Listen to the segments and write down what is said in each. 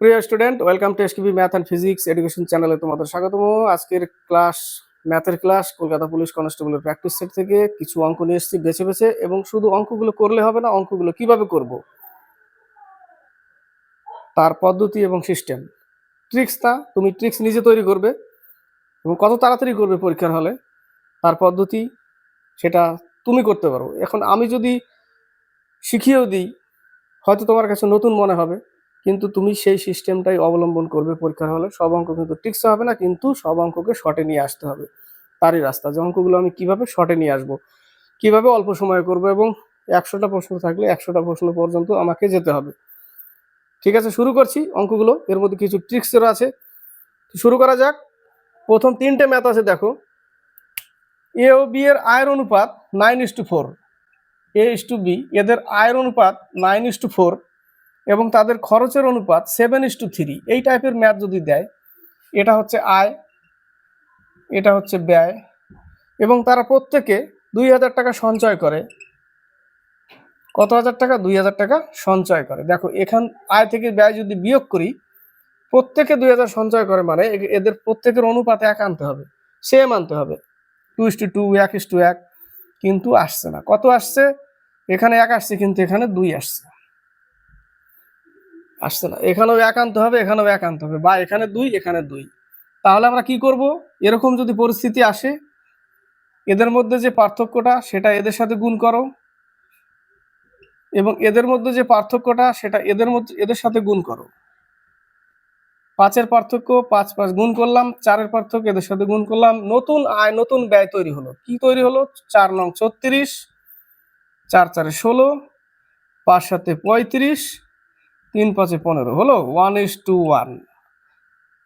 প্রিয় student, welcome to SKB math and physics education চ্যানেলে তোমাদের স্বাগতম। আজকের ক্লাস, ম্যাথের ক্লাস, কলকাতা পুলিশ কনস্টেবলের প্র্যাকটিস সেট থেকে কিছু অঙ্ক নিয়ে এসেছি বেছে বেছে এবং শুধু অঙ্কগুলো করলে হবে না, অঙ্কগুলো কীভাবে করব? তার পদ্ধতি এবং সিস্টেম। ট্রিক্স ট্রিক্সটা তুমি ট্রিক্স নিজে তৈরি করবে এবং কত তাড়াতাড়ি করবে পরীক্ষার হলে, তার পদ্ধতি সেটা তুমি করতে পারো। এখন আমি যদি শিখিয়েও দিই, হয়তো তোমার কাছে নতুন মনে হবে। কিন্তু তুমি সেই সিস্টেমটাই অবলম্বন করবে পরীক্ষার হলে। সব অঙ্ক কিন্তু টিকসে হবে না, কিন্তু সব অঙ্ককে শর্টে নিয়ে আসতে হবে। তারই রাস্তা। যে অঙ্কগুলো আমি কীভাবে শর্টে নিয়ে আসব, কীভাবে অল্প সময়ে করব এবং একশোটা প্রশ্ন থাকলে একশোটা প্রশ্ন পর্যন্ত আমাকে যেতে হবে। ঠিক আছে, শুরু করছি অঙ্কগুলো। এর মধ্যে কিছু ট্রিক্সেরও আছে। শুরু করা যাক। প্রথম তিনটে ম্যাথ আছে, দেখো। এ ও বি এর আয়ের অনুপাত nine is to four A is to B এদের আয়ের অনুপাত নাইন ইস টু ফোর এবং তাদের খরচের অনুপাত সেভেন ইস টু থ্রি এই টাইপের ম্যাথ যদি দেয়, এটা হচ্ছে আয়, এটা হচ্ছে ব্যয়, এবং তারা প্রত্যেকে দুই হাজার টাকা সঞ্চয় করে। কত হাজার টাকা? দুই হাজার টাকা সঞ্চয় করে। দেখো, এখান, আয় থেকে ব্যয় যদি বিয়োগ করি, প্রত্যেকে দুই হাজার সঞ্চয় করে মানে এদের প্রত্যেকের অনুপাতে এক আনতে হবে। সেম আনতে হবে। টু ইস টু টু এক ইস টু এক, কিন্তু আসছে না। কত আসছে? এখানে এক আসছে, কিন্তু এখানে দুই আসছে। আসছে না। এখানেও এক আনতে হবে, এখানেও এক আনতে হবে। বা এখানে দুই এখানে দুই। তাহলে আমরা কি করব? এরকম যদি পরিস্থিতি আসে, এদের মধ্যে যে পার্থক্যটা, সেটা এদের সাথে গুণ করো। এবং এদের মধ্যে যে পার্থক্যটা, সেটা এদের মধ্যে এদের সাথে গুণ করো। পাঁচের পার্থক্য, পাঁচ পাঁচ গুণ করলাম, চারের পার্থক্য, এদের সাথে গুণ করলাম। নতুন আয়, নতুন ব্যয় তৈরি হলো। কি তৈরি হলো? চার নং ছত্রিশ, চার চারে ষোলো, পাঁচ সাথে পঁয়ত্রিশ তিন পাঁচে পনেরো। হলো ওয়ান ইস টু ওয়ান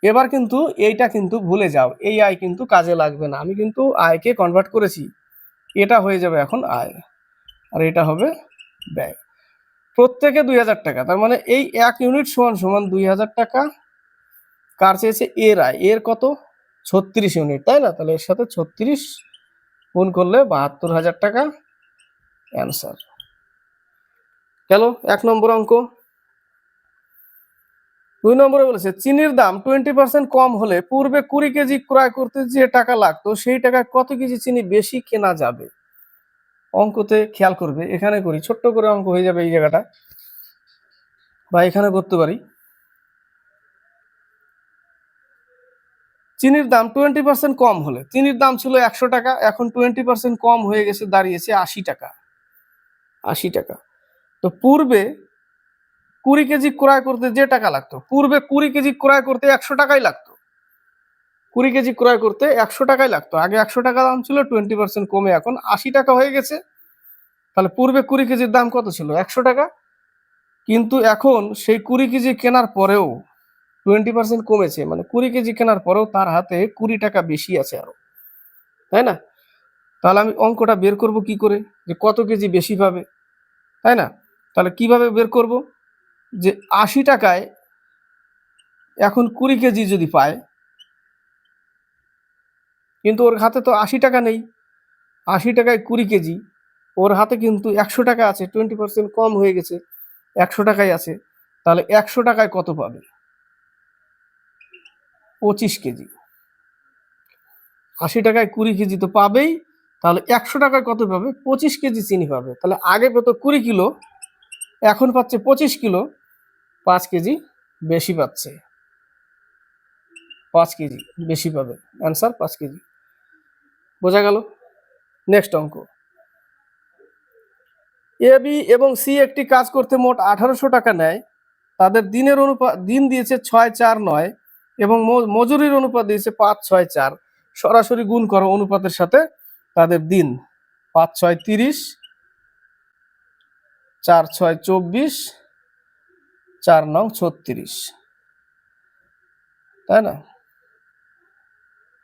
এবার কিন্তু এইটা কিন্তু ভুলে যাও। এই আয় কিন্তু কাজে লাগবে না। আমি কিন্তু আয়কে কনভার্ট করেছি। এটা হয়ে যাবে এখন আয়। আর এটা হবে ব্যয়। প্রত্যেকে দুই হাজার টাকা। তার মানে এই এক ইউনিট সমান সমান দুই হাজার টাকা। কার চেয়েছে? এর আয়। এর কত? ছত্রিশ ইউনিট তাই না? তাহলে এর সাথে ছত্রিশ গুণ করলে বাহাত্তর হাজার টাকা অ্যান্সার গেল এক নম্বর অঙ্ক। দুই নম্বরে বলেছে, চিনির দাম টোয়েন্টি পার্সেন্ট কম হলে পূর্বে কুড়ি কেজি ক্রয় করতে যে টাকা লাগতো, সেই টাকায় কত কেজি চিনি বেশি কেনা যাবে? অঙ্কতে খেয়াল করবে, এখানে করি, ছোট্ট করে অঙ্ক হয়ে যাবে এই জায়গাটা। বা এখানে করতে পারি। চিনির দাম টোয়েন্টি পার্সেন্ট কম হলে, চিনির দাম ছিল একশো টাকা, এখন টোয়েন্টি পার্সেন্ট কম হয়ে গেছে, দাঁড়িয়েছে আশি টাকা। আশি টাকা। তো পূর্বে কুড়ি কেজি ক্রয় করতে যে টাকা লাগতো, পূর্বে কুড়ি কেজি ক্রয় করতে একশো টাকাই লাগতো। কুড়ি কেজি ক্রয় করতে একশো টাকাই লাগতো। আগে একশো টাকা দাম ছিল টোয়েন্টি পার্সেন্ট কমে এখন আশি টাকা হয়ে গেছে। তাহলে পূর্বে কুড়ি কেজির দাম কত ছিল? একশো টাকা? কিন্তু এখন সেই কুড়ি কেজি কেনার পরেও টোয়েন্টি পার্সেন্ট কমেছে। মানে কুড়ি কেজি কেনার পরেও তার হাতে কুড়ি টাকা বেশি আছে আরও। তাই না? তাহলে আমি অঙ্কটা বের করব কি করে? যে কত কেজি বেশি পাবে? তাই না? তাহলে কীভাবে বের করব? যে আশি টাকায় এখন কুড়ি কেজি যদি পায়, কিন্তু ওর হাতে তো আশি টাকা নেই, আশি টাকায় কুড়ি কেজি, ওর হাতে কিন্তু একশো টাকা আছে টোয়েন্টি পার্সেন্ট কম হয়ে গেছে, একশো টাকায় আছে, তাহলে একশো টাকায় কত পাবে? পঁচিশ কেজি। আশি টাকায় কুড়ি কেজি তো পাবেই, তাহলে একশো টাকায় কত পাবে? পঁচিশ কেজি চিনি পাবে। তাহলে আগে পেতো কুড়ি কিলো, এখন পাচ্ছে পঁচিশ কিলো পাঁচ কেজি বেশি পাচ্ছে। পাঁচ কেজি বেশি পাবে। অ্যান্সার পাঁচ কেজি। বোঝা গেল? নেক্সট অঙ্ক। এ বি এবং সি একটি কাজ করতে মোট আঠারোশো টাকা নেয়। তাদের দিনের অনুপাত দিন দিয়েছে ছয় চার নয় এবং মজুরির অনুপাত দিয়েছে পাঁচ ছয় চার। সরাসরি গুণ করো অনুপাতের সাথে তাদের দিন। পাঁচ ছয় তিরিশ, চার ছয় চব্বিশ চার নং ছত্রিশ। তাই না?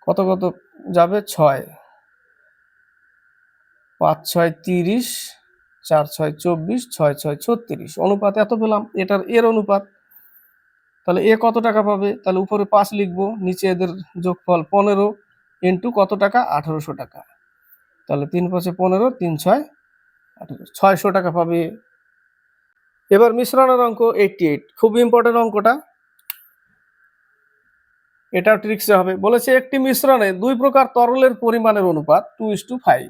কত কত যাবে? ছয়। পাঁচ ছয় তিরিশ, চার ছয় চব্বিশ, ছয় ছয় ছত্রিশ। অনুপাত এত পেলাম, এটার এর অনুপাত। তাহলে এ কত টাকা পাবে? তাহলে উপরে পাঁচ লিখব, নিচে এদের যোগফল পনেরো ইন্টু কত টাকা? আঠারোশো টাকা। তাহলে তিন পাঁচে পনেরো, তিন ছয়, আঠারো। ছয়শো টাকা পাবে এবার মিশ্রণের অঙ্ক এইটটি এইট খুব ইম্পর্টেন্ট অঙ্কটা। এটা ট্রিক্সে হবে। বলেছে, একটি মিশ্রণে দুই প্রকার তরলের পরিমাণের অনুপাত টু ইস টু ফাইভ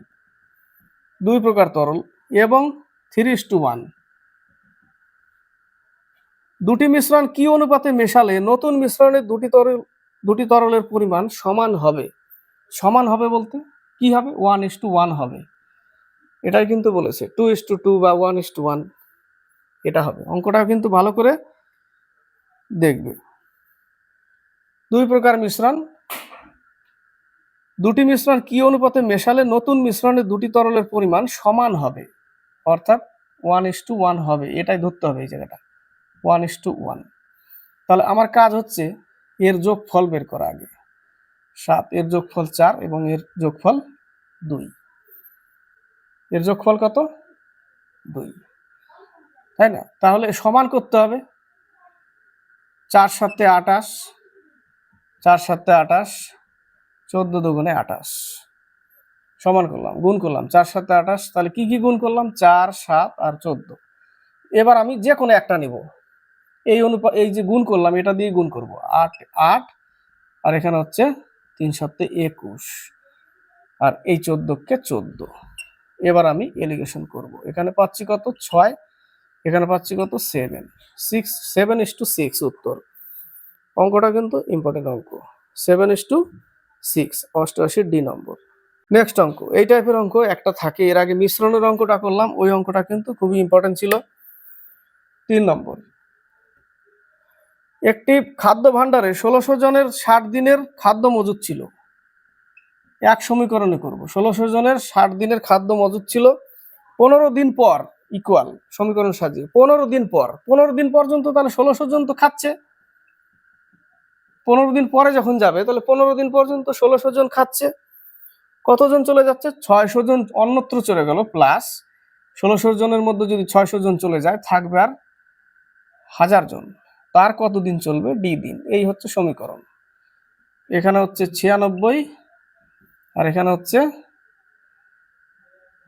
দুই প্রকার তরল এবং থ্রি ইস টু ওয়ান দুটি মিশ্রণ কি অনুপাতে মেশালে নতুন মিশ্রণে দুটি তরল, দুটি তরলের পরিমাণ সমান হবে? সমান হবে বলতে কি হবে? ওয়ান ইস টু ওয়ান হবে। এটাই কিন্তু বলেছে টু ইস টু টু বা ওয়ান ইস টু ওয়ান এটা হবে। অঙ্কটা কিন্তু ভালো করে দেখবে। দুই প্রকার মিশ্রণ। দুটি মিশ্রণ কি অনুপাতে মেশালে নতুন মিশ্রণে দুটি তরলের পরিমাণ সমান হবে? অর্থাৎ ওয়ান ইস টু ওয়ান হবে। এটাই ধরতে হবে এই জায়গাটা। ওয়ান ইস টু ওয়ান তাহলে আমার কাজ হচ্ছে এর যোগফল বের করা আগে। সাত, এর যোগফল চার এবং এর যোগফল দুই। এর যোগফল কত? দুই। তাই না? তাহলে সমান করতে হবে চার সাতে আটাশ চার সাতে আটাশ চোদ্দ দুগুণে আটাশ সমান করলাম, গুণ করলাম চার সাতে আটাশ তাহলে কি কি গুণ করলাম? চার, সাত আর চোদ্দ। এবার আমি যে কোনো একটা নিব। এই অনুপাত এই যে গুণ করলাম, এটা দিয়ে গুণ করব। আট আট, আর এখানে হচ্ছে তিন সপ্তাহে একুশ। আর এই চোদ্দকে চোদ্দ। এবার আমি এলিগেশন করব। এখানে পাচ্ছি কত? ছয় এখানে পাচ্ছি কত? Seven six seven is to six উত্তর। অঙ্কটা কিন্তু ইম্পর্টেন্ট অঙ্ক। সেভেন ইস টু সিক্স অষ্টআশির ডি নম্বর নেক্সট অঙ্ক। এই টাইপের অঙ্ক একটা থাকে। এর আগে মিশ্রণের অঙ্কটা করলাম। ওই অঙ্কটা কিন্তু খুবই ইম্পর্টেন্ট ছিল। তিন নম্বর একটি খাদ্য ভাণ্ডারে ষোলোশো জনের ষাট দিনের খাদ্য মজুদ ছিল। এক সমীকরণে করব। ষোলোশো জনের ষাট দিনের খাদ্য মজুদ ছিল। পনেরো দিন পর ইকুয়াল সমীকরণ সাজিয়ে পনেরো দিন পর, পনেরো দিন পর্যন্ত তাহলে ষোলোশো জন তো খাচ্ছে। পনেরো দিন পরে যখন যাবে, তাহলে পনেরো দিন পর্যন্ত ষোলোশো জন খাচ্ছে। কতজন চলে যাচ্ছে? ছয়শো জন অন্যত্র চলে গেল প্লাস ষোলোশো জনের মধ্যে যদি ছয়শো জন চলে যায়, থাকবে আর হাজার জন। তার কতদিন চলবে? ডি দিন। এই হচ্ছে সমীকরণ। এখানে হচ্ছে ছিয়ানব্বই, আর এখানে হচ্ছে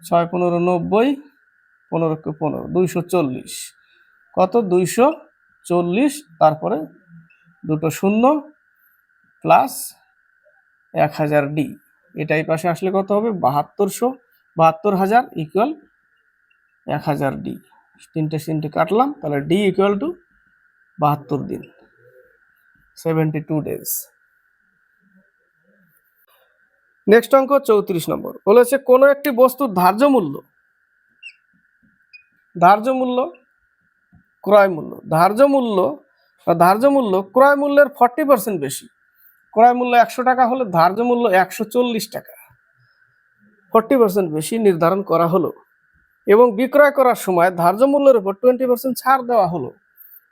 ছয় পনেরো নব্বই পনেরো কে পনেরো, দুইশো চল্লিশ। কত? দুইশো চল্লিশ, তারপরে দুটো শূন্য প্লাস এক হাজার ডি। এটাই পাশে আসলে কত হবে? বাহাত্তরশো, বাহাত্তর হাজার ইকুয়াল এক হাজার ডি। তিনটে তিনটে কাটলাম, তাহলে ডি ইকুয়াল টু বাহাত্তর দিন। সেভেন্টি টু ডেজ নেক্সট অঙ্ক চৌত্রিশ নম্বর। বলেছে, কোনো একটি বস্তুর ধার্য মূল্য ধার্য মূল্য, ক্রয় মূল্য। ধার্য মূল্য বা ধার্য মূল্য ক্রয় মূল্যের ফর্টি পার্সেন্ট বেশি। ক্রয় মূল্য একশো টাকা হলে ধার্য মূল্য একশো চল্লিশ টাকা। ফর্টি পার্সেন্ট বেশি নির্ধারণ করা হলো এবং বিক্রয় করার সময় ধার্য মূল্যের উপর টোয়েন্টি পার্সেন্ট ছাড় দেওয়া হলো।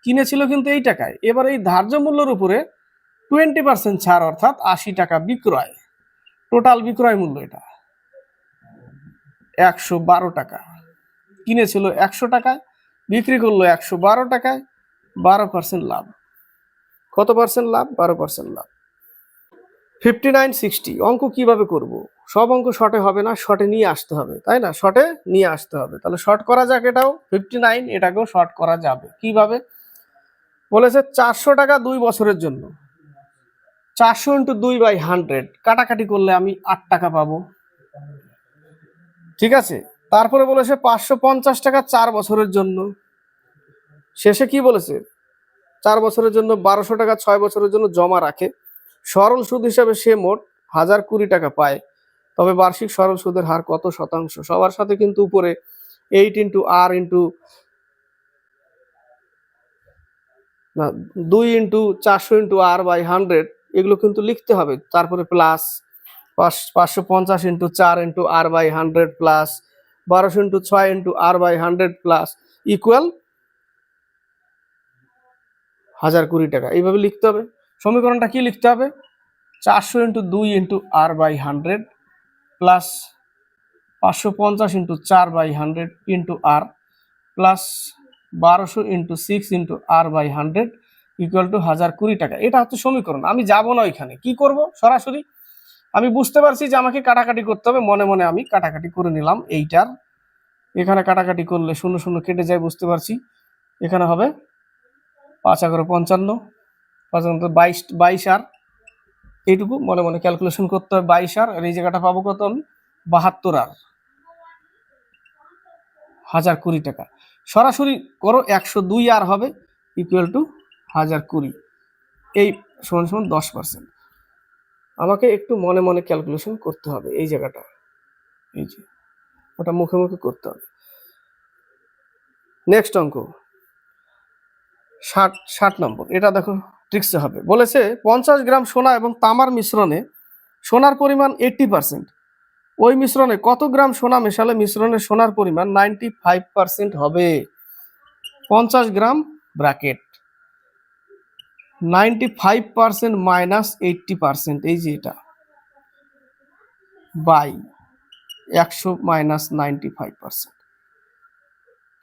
কিনেছিল কিন্তু এই টাকায়। এবার এই ধার্য মূল্যের উপরে টোয়েন্টি পার্সেন্ট ছাড় অর্থাৎ আশি টাকা বিক্রয়। টোটাল বিক্রয় মূল্য এটা। একশো বারো টাকা। কিনেছিল একশো টাকায়, বিক্রি করল একশো বারো টাকায়, বারো পার্সেন্ট লাভ। কত পার্সেন্ট লাভ? বারো পার্সেন্ট লাভ। ফিফটি নাইন সিক্সটি অঙ্ক কীভাবে করব? সব অঙ্ক শর্টে হবে না শর্টে নিয়ে আসতে হবে, তাই না? শর্টে নিয়ে আসতে হবে। তাহলে শর্ট করা যাক এটাও। ফিফটি নাইন এটাকেও শর্ট করা যাবে। কীভাবে? বলেছে চারশো টাকা দুই বছরের জন্য। চারশো ইন্টু দুই বাই হান্ড্রেড কাটাকাটি করলে আমি আট টাকা পাবো। ঠিক আছে? তারপরে বলেছে পাঁচশো পঞ্চাশ টাকা চার বছরের জন্য। শেষে কি বলেছে? চার বছরের জন্য বারোশো টাকা, ছয় বছরের জন্য জমা রাখে। সরল সুদ হিসাবে সে মোট হাজার কুড়ি টাকা পায়। তবে বার্ষিক সরল সুদের হার কত শতাংশ? সবার সাথে কিন্তু উপরে এইট ইন্টু আর ইন্টু না, দুই ইন্টু চারশো ইন্টু আর বাই হান্ড্রেড এগুলো কিন্তু লিখতে হবে। তারপরে প্লাস পাঁচশো পঞ্চাশ ইন্টু চার into R by hundred plus বারোশো ইন্টু ছয় into R by hundred plus equal হাজার কুড়ি টাকা। এইভাবে লিখতে হবে। সমীকরণটা কি লিখতে হবে? চারশো ইন্টু দুই into R by hundred plus পাঁচশো পঞ্চাশ ইন্টু চার by hundred into R plus বারোশো into six into R by hundred equal to হাজার কুড়ি টাকা। এটা হচ্ছে সমীকরণ। আমি যাব না ওইখানে। কি করব? সরাসরি আমি বুঝতে পারছি যে আমাকে কাটাকাটি করতে হবে, মনে মনে আমি কাটাকাটি করে নিলাম এইটার। এখানে কাটাকাটি করলে শূন্য শূন্য কেটে যায়, বুঝতে পারছি। এখানে হবে পাঁচ এগারো পঞ্চান্ন, পাঁচ বাইশ বাইশ আর। এইটুকু মনে মনে ক্যালকুলেশন করতে হবে, বাইশ আর এই জায়গাটা পাবো কত? আমি বাহাত্তর আর। হাজার কুড়ি টাকা। সরাসরি করো, একশো দুই আর হবে ইকুয়াল টু হাজার কুড়ি। এই সমান সমান দশ পার্সেন্ট আমাকে একটু মনে মনে ক্যালকুলেশন করতে হবে এই জায়গাটা। এই যে, ওটা মুখে মুখে করতে হবে। নেক্সট অঙ্ক। ষাট ষাট নম্বর। এটা দেখো ট্রিক্সে হবে। বলেছে, পঞ্চাশ গ্রাম সোনা এবং তামার মিশ্রণে সোনার পরিমাণ এইট্টি পার্সেন্ট ওই মিশ্রণে কত গ্রাম সোনা মেশালে মিশ্রণে সোনার পরিমাণ নাইনটি ফাইভ পার্সেন্ট হবে? পঞ্চাশ gram bracket. Ninety five percent minus eighty percent, এই যে এটা, বাই একশো মাইনাস নাইনটি ফাইভ পার্সেন্ট।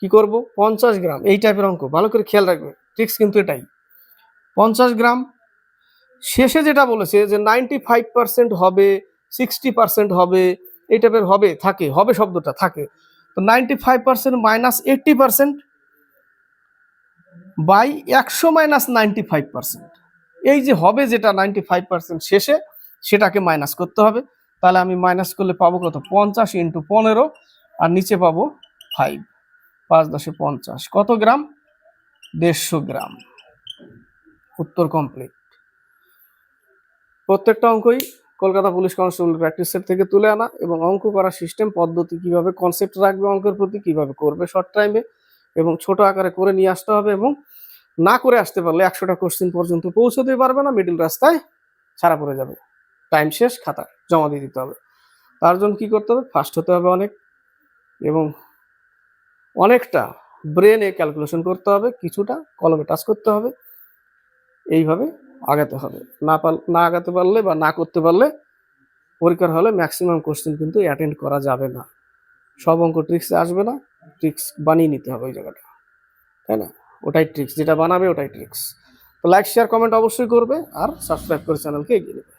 কি করব? পঞ্চাশ গ্রাম, এই টাইপের অঙ্ক, ভালো করে খেয়াল রাখবে ট্রিক্স কিন্তু এটাই। পঞ্চাশ গ্রাম, শেষে যেটা বলেছে যে নাইনটি ফাইভ পার্সেন্ট হবে, সিক্সটি পার্সেন্ট হবে, এই টাইপের হবে, থাকে, হবে শব্দটা, থাকে। তো ninety five percent minus eighty percent by একশো মাইনাস নাইনটি ফাইভ পার্সেন্ট। এই যে হবে যেটা নাইনটি ফাইভ পার্সেন্ট শেষে, সেটাকে মাইনাস করতে হবে। তাহলে আমি মাইনাস করলে পাবো কত? পঞ্চাশ ইন্টু পনেরো, আর নিচে পাবো ফাইভ। পাঁচ দশে পঞ্চাশ। কত গ্রাম? দেড়শো গ্রাম। উত্তর কমপ্লিট প্রত্যেকটা অঙ্কই Kolkata police constable practice set থেকে তুলে আনা এবং অঙ্ক করার সিস্টেম পদ্ধতি কীভাবে কনসেপ্ট রাখবে অঙ্কের প্রতি, কীভাবে করবে শর্ট টাইমে এবং ছোট আকারে করে নিয়ে আসতে হবে এবং না করে আসতে পারলে একশোটা কোশ্চিন পর্যন্ত পৌঁছতে পারবে না মিডিল রাস্তায় ছাড়া পড়ে যাবে। টাইম শেষ খাতা জমা দিয়ে দিতে হবে। তার জন্য কি করতে হবে? ফার্স্ট হতে হবে অনেক এবং অনেকটা ব্রেনে ক্যালকুলেশন করতে হবে, কিছুটা কলমে টাচ করতে হবে, এইভাবে আগাতে হবে। না পার না আগাতে পারলে বা না করতে পারলে পরীক্ষার হলে ম্যাক্সিমাম কোশ্চেন কিন্তু অ্যাটেন্ড করা যাবে না। সব অঙ্ক ট্রিক্সে আসবে না। ট্রিক্স বানিয়ে নিতে হবে ওই জায়গাটা, তাই না? ওটাই ট্রিক্স যেটা বানাবে ওটাই ট্রিক্স তো লাইক শেয়ার কমেন্ট অবশ্যই করবে আর সাবস্ক্রাইব করে চ্যানেলকে এগিয়ে নেবে।